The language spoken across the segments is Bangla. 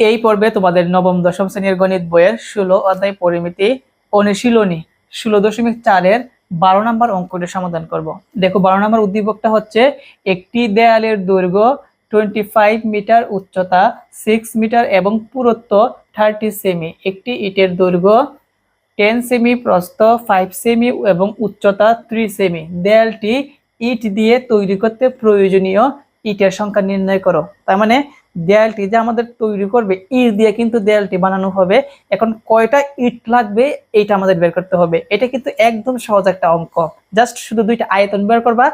এই পর্বে তোমাদের নবম, দশম শ্রেণির গণিত বইয়ের ষোলো অধ্যায় পরিমিতি অনুশীলনী ষোলো দশমিক চারের বারো নম্বর অঙ্কটি সমাধান করব। দেখো, বারো নম্বর উদ্দীপকটা হচ্ছে একটি দেয়ালের দৈর্ঘ্য টোয়েন্টি ফাইভ মিটার উচ্চতা সিক্স মিটার এবং পুরুত্ব থার্টি সেমি একটি ইটের দৈর্ঘ্য টেন সেমি প্রস্থ ফাইভ সেমি এবং উচ্চতা থ্রি সেমি দেয়ালটি ইট দিয়ে তৈরি করতে প্রয়োজনীয় ইটের সংখ্যা নির্ণয় করো। তার মানে দেয়ালটি যে আমাদের তৈরি করবে, ইট দিয়ে কিন্তু দেয়ালটি বানানো হবে। এখন কয়টা ইট লাগবে এইটা আমাদের বের করতে হবে। এটা কিন্তু একদম সহজ একটা অঙ্ক। জাস্ট শুধু দুইটা আয়তন বের করবা,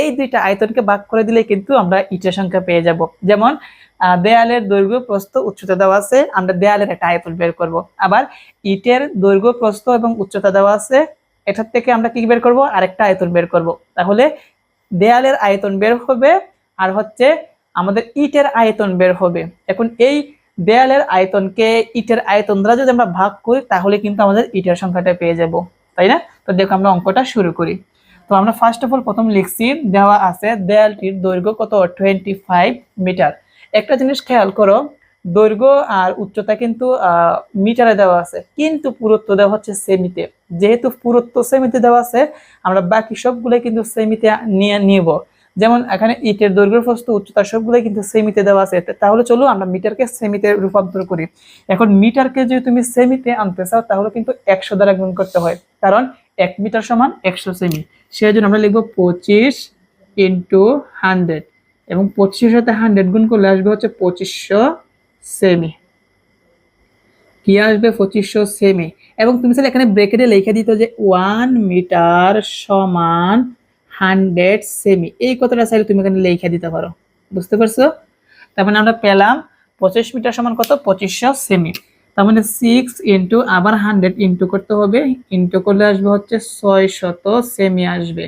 এই দুইটা আয়তনকে ভাগ করে দিলে কিন্তু আমরা ইটের সংখ্যা পেয়ে যাব। যেমন দেয়ালের দৈর্ঘ্য, প্রস্থ, উচ্চতা দেওয়া আছে, আমরা দেয়ালের একটা আয়তন বের করব। আবার ইটের দৈর্ঘ্য, প্রস্থ এবং উচ্চতা দেওয়া আছে, এটার থেকে আমরা কি বের করব? আরেকটা আয়তন বের করব। তাহলে দেয়ালের আয়তন বের হবে, আর হচ্ছে আমাদের ইটের আয়তন বের হবে। এখন এই দেয়ালের আয়তনকে ইটের আয়তন দ্বারা যদি আমরা ভাগ করি, তাহলে কিন্তু আমাদের ইটের সংখ্যাটা পেয়ে যাব। তাই না? তো দেখো আমরা অঙ্কটা শুরু করি। তো আমরা ফার্স্ট অফ অল প্রথম লিখছি, দেওয়া আছে দেয়ালটির দৈর্ঘ্য কত? টোয়েন্টি ফাইভ মিটার একটা জিনিস খেয়াল করো, দৈর্ঘ্য আর উচ্চতা কিন্তু মিটারে দেওয়া আছে। কিন্তু পুরুত্ব দেওয়া হচ্ছে সেমিতে যেহেতু পুরুত্ব সেমিতে দেওয়া আছে, আমরা বাকি সবগুলো কিন্তু সেমিতে নিয়ে নিব। যেমন এখানে ইটের দৈর্ঘ্য প্রস্থ, উচ্চতা সবগুলো কিন্তু সেমিতে দেওয়া আছে। তাহলে চলো আমরা মিটারকে সেমিতে রূপান্তর করি। এখন মিটারকে যদি তুমি সেমিতে আনতে চাও, তাহলে কিন্তু একশো দ্বারা গুণ করতে হয়। কারণ এক মিটার সমান একশো সেমি সেই জন্য আমরা লিখব পঁচিশ ইন্টু হান্ড্রেড এবং পঁচিশের সাথে হান্ড্রেড গুণ করলে আসবে হচ্ছে পঁচিশশো সেমি কি আসবে? পঁচিশশো সেমি এবং তুমি চাইলে এখানে ব্রেকেটে লিখে দিত যে ওয়ান মিটার সমান হান্ড্রেড সেমি। এই কথাটা চাইলে তুমি এখানে লিখে দিতে পারো। বুঝতে পারছ? তার মানে আমরা পেলাম পঁচিশ মিটার সমান কত? পঁচিশশো সেমি। তার মানে সিক্স ইন্টু আবার হান্ড্রেড ইন্টু করতে হবে। ইন্টু করলে আসবে হচ্ছে ছয় শত সেমি আসবে।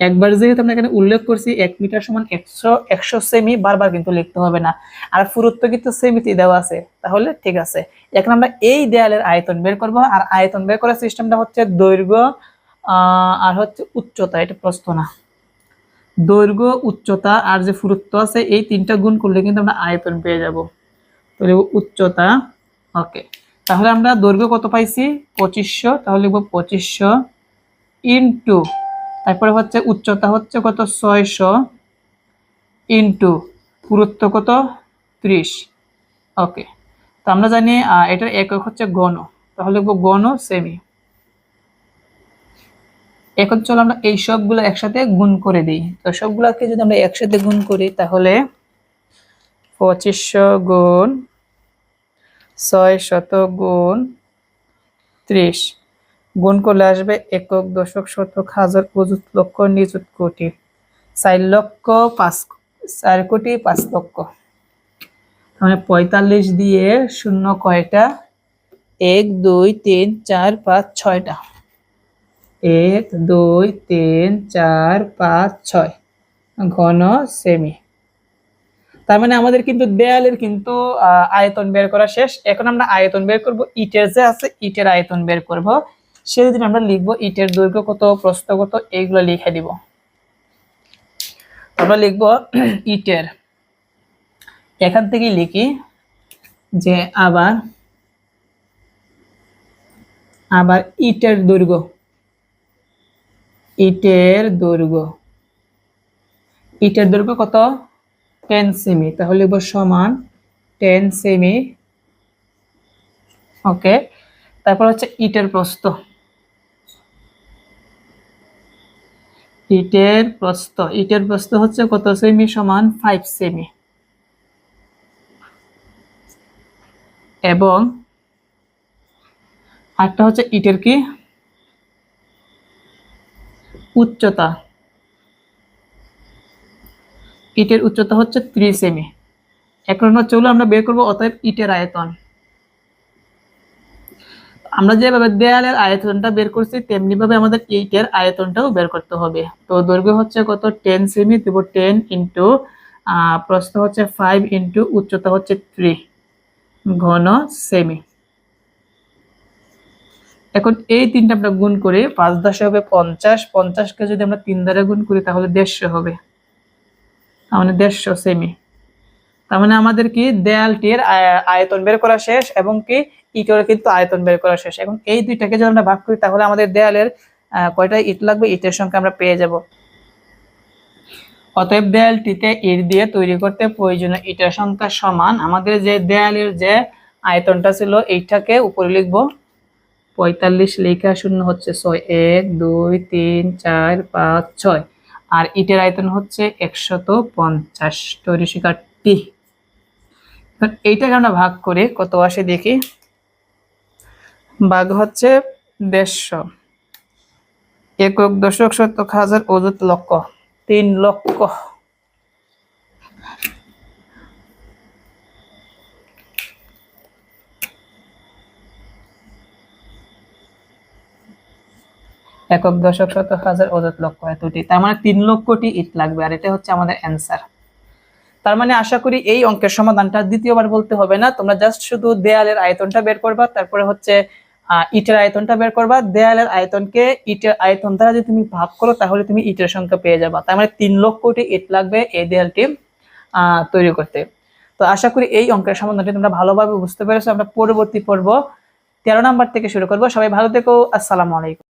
একবার যেহেতু আমরা এখানে উল্লেখ করছি, এক মিটার সমান একশো একশো সেমি বারবার কিন্তু লিখতে হবে না। আর পুরুত্ব কিন্তু সেমিতেই দেওয়া আছে। তাহলে ঠিক আছে। এখন আমরা এই দেয়ালের আয়তন বের করব। আর আয়তন বের করার সিস্টেমটা হচ্ছে দৈর্ঘ্য আর হচ্ছে উচ্চতা, এটা প্রস্থ না। দৈর্ঘ্য, উচ্চতা আর যে পুরুত্ব আছে, এই তিনটা গুণ করলে কিন্তু আমরা আয়তন পেয়ে যাব। তাহলে উচ্চতা, ওকে। তাহলে আমরা দৈর্ঘ্য কত পাইছি? পঁচিশশো। তাহলে লিখব পঁচিশশো ইন্টু, তারপরে হচ্ছে উচ্চতা হচ্ছে কত? ছয়শো ইন্টু, পুরুত্ব কত? ত্রিশ। ওকে। তো আমরা জানি এটার একক হচ্ছে গণ তাহলে লিখব গণ সেমি এখন চলো আমরা এই সবগুলো একসাথে গুণ করে দিই। তো সবগুলোকে যদি আমরা একসাথে গুণ করি, তাহলে পঁচিশশো গুণ ছয় শত গুণ ত্রিশ। গুণ করলে আসবে একক দশক শতক হাজার অযুত লক্ষ নিযুত কোটি। চার লক্ষ পাঁচ, চার কোটি পাঁচ লক্ষ। মানে পঁয়তাল্লিশ দিয়ে শূন্য কয়টা? এক, দুই, তিন, চার, পাঁচ, ছয়টা। এক, দুই, তিন, চার, পাঁচ, ছয়। ঘন সেমি। তার মানে আমাদের কিন্তু দেয়ালের কিন্তু আয়তন বের করা শেষ। এখন আমরা আয়তন বের করব, ইটের যে আছে, ইটের আয়তন বের করব। সেদিন আমরা লিখব ইটের দৈর্ঘ্য কত, প্রস্থ কত, এইগুলো লিখে দিব। আমরা লিখব ইটের। এখান থেকে লিখি যে আবার আবার ইটের দৈর্ঘ্য। ইটের দৈর্ঘ্য ইটের দৈর্ঘ্য কত? টেন সেমি। তাহলে লিখব সমান টেন সেমি। ওকে। তারপর হচ্ছে ইটের প্রস্থ। ইটের প্রস্থ। ইটের প্রস্থ হচ্ছে কত সেমি? সমান ফাইভ সেমি। এবং আরটা হচ্ছে ইটের কি? উচ্চতা। ইটের উচ্চতা হচ্ছে ত্রি সেমি। এখন চলো আমরা বের করব অতএব ইটের আয়তন। আমরা যেভাবে দেয়ালের আয়তনটা বের করছি তেমনি ভাবে আমাদের ইটের আয়তনটাও বের করতে হবে। তো দৈর্ঘ্য হচ্ছে কত? টেন সেমি, দেব টেন ইন্টু প্রস্থ হচ্ছে ফাইভ ইন্টু, উচ্চতা হচ্ছে থ্রি, ঘন সেমি। এখন এই তিনটা আমরা গুণ করি পাঁচ দশে হবে পঞ্চাশ, পঞ্চাশকে যদি আমরা তিন দ্বারা গুণ করি তাহলে দেড়শো হবে। তাহলে দেড়শো সেমি তার মানে আমাদের কি দেয়ালটির আয়তন বের করা শেষ এবং কি ইটের কিন্তু আয়তন বের করা শেষ। এখন এই দুইটাকে যদি আমরা ভাগ করি তাহলে আমাদের দেয়ালের কয়টা ইট লাগবে? ইটের সংখ্যা আমরা পেয়ে যাব। অতএব দেয়ালটিতে ইট দিয়ে তৈরি করতে প্রয়োজনীয় ইটের সংখ্যা সমান। আমাদের যে দেয়ালের যে আয়তনটা ছিল, এইটাকে উপরে লিখব। পঁয়তাল্লিশ লেখা শূন্য হচ্ছে ছয়। এক, দুই, তিন, চার, পাঁচ, ছয়। আর ইটের আয়তন হচ্ছে একশত পঞ্চাশ। তৈরি শিকারটি এইটাকে আমরা ভাগ করে কত আসে দেখি? ভাগ হচ্ছে দেড়শো। একক দশক শতক হাজার অযুত লক্ষ। তিন লক্ষ। একক দশক শতক হাজার অযুত লক্ষ এতটি। তার মানে তিন লক্ষটি ইট লাগবে, আর এটা হচ্ছে আমাদের অ্যান্সার তার মানে আশা করি এই অঙ্কের সমাধানটা দ্বিতীয়বার বলতে হবে না। তোমরা জাস্ট শুধু দেয়ালের আয়তনটা বের করবা, তারপরে হচ্ছে ইটের আয়তনটা বের করবা। দেয়ালের আয়তনকে ইটের আয়তন দ্বারা যদি তুমি ভাগ করো, তাহলে তুমি ইটের সংখ্যা পেয়ে যাবা। তার মানে তিন লক্ষটি ইট লাগবে এই দেয়ালটি তৈরি করতে। তো আশা করি এই অঙ্কের সমাধানটি তোমরা ভালোভাবে বুঝতে পেরেছ। আমরা পরবর্তী পর্ব তেরো নাম্বার থেকে শুরু করব। সবাই ভালো থেকো। আসসালামু আলাইকুম।